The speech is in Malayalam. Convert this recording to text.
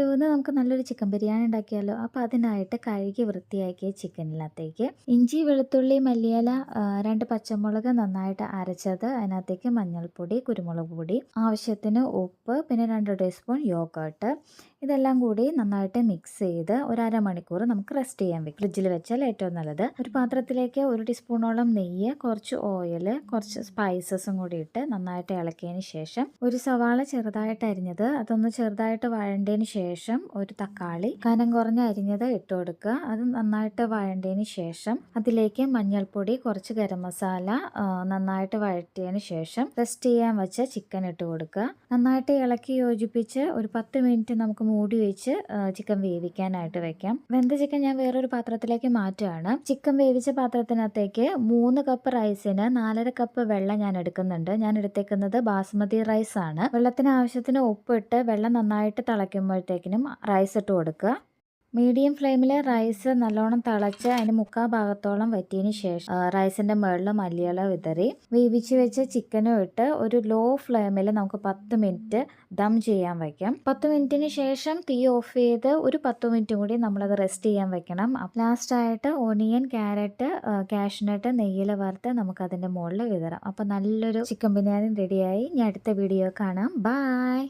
ഹലോ എന്ന് നമുക്ക് നല്ലൊരു ചിക്കൻ ബിരിയാണി ഉണ്ടാക്കിയാലോ? അപ്പോൾ അതിനായിട്ട് കഴുകി വൃത്തിയാക്കിയ ചിക്കനിനകത്തേക്ക് ഇഞ്ചി വെളുത്തുള്ളി മല്ലിയില രണ്ട് പച്ചമുളക് നന്നായിട്ട് അരച്ചത് അതിനകത്തേക്ക് മഞ്ഞൾപ്പൊടി കുരുമുളക് പൊടി ആവശ്യത്തിന് ഉപ്പ് പിന്നെ രണ്ട് ടീസ്പൂൺ യോഗേട്ട്. ഇതെല്ലാം കൂടി നന്നായിട്ട് മിക്സ് ചെയ്ത് ഒരു അരമണിക്കൂർ നമുക്ക് റെസ്റ്റ് ചെയ്യാൻ വെക്കും. ഫ്രിഡ്ജിൽ വെച്ചാൽ ഏറ്റവും നല്ലത്. ഒരു പാത്രത്തിലേക്ക് ഒരു ടീസ്പൂണോളം നെയ്യ് കുറച്ച് ഓയിൽ കുറച്ച് സ്പൈസസും കൂടി ഇട്ട് നന്നായിട്ട് ഇളക്കിയതിന് ശേഷം ഒരു സവാള ചെറുതായിട്ട് അരിഞ്ഞത് അതൊന്ന് ചെറുതായിട്ട് വഴണ്ടതിന് ശേഷം ഒരു തക്കാളി കനം കുറഞ്ഞ അരിഞ്ഞത് ഇട്ട് കൊടുക്കുക. അത് നന്നായിട്ട് വഴണ്ടതിന് ശേഷം അതിലേക്ക് മഞ്ഞൾപ്പൊടി കുറച്ച് ഗരം മസാല നന്നായിട്ട് വഴറ്റിയതിന് ശേഷം റെസ്റ്റ് ചെയ്യാൻ വെച്ച ചിക്കൻ ഇട്ട് കൊടുക്കുക. നന്നായിട്ട് ഇളക്കി യോജിപ്പിച്ച് ഒരു പത്ത് മിനിറ്റ് നമുക്ക് മൂടി വെച്ച് ചിക്കൻ വേവിക്കാനായിട്ട് വെക്കാം. വെന്ത ചിക്കൻ ഞാൻ വേറൊരു പാത്രത്തിലേക്ക് മാറ്റുകയാണ്. ചിക്കൻ വേവിച്ച പാത്രത്തിനകത്തേക്ക് മൂന്ന് കപ്പ് റൈസിന് നാലര കപ്പ് വെള്ളം ഞാൻ എടുക്കുന്നുണ്ട്. ഞാൻ എടുത്തേക്കുന്നത് ബാസ്മതി റൈസ് ആണ്. വെള്ളത്തിന് ആവശ്യത്തിന് ഉപ്പിട്ട് വെള്ളം നന്നായിട്ട് തിളയ്ക്കുമ്പോഴത്തേക്കിനും റൈസ് ഇട്ട് കൊടുക്കുക. മീഡിയം ഫ്ലെയിമിൽ റൈസ് നല്ലോണം തിളച്ച് അതിന് മുക്കാൽ ഭാഗത്തോളം വറ്റിയതിന് ശേഷം റൈസിന്റെ മുകളിൽ മല്ലിയില വിതറി. വേവിച്ച് വെച്ച ചിക്കനും ഇട്ട് ഒരു ലോ ഫ്ലെയിമിൽ നമുക്ക് പത്ത് മിനിറ്റ് ദം ചെയ്യാൻ വയ്ക്കാം പത്ത് മിനിറ്റിന് ശേഷം തീ ഓഫ് ചെയ്ത് ഒരു പത്ത് മിനിറ്റ് കൂടി നമ്മളത് റെസ്റ്റ് ചെയ്യാൻ വെക്കണം. ലാസ്റ്റ് ആയിട്ട് ഓണിയൻ ക്യാരറ്റ് കാഷ്നട്ട് നെയ്യിൽ വറുത്ത് നമുക്ക് അതിന്റെ മുകളിൽ വിതറാം. അപ്പോൾ നല്ലൊരു ചിക്കൻ ബിരിയാണി റെഡിയായി ഞാൻ അടുത്ത വീഡിയോ കാണാം. ബൈ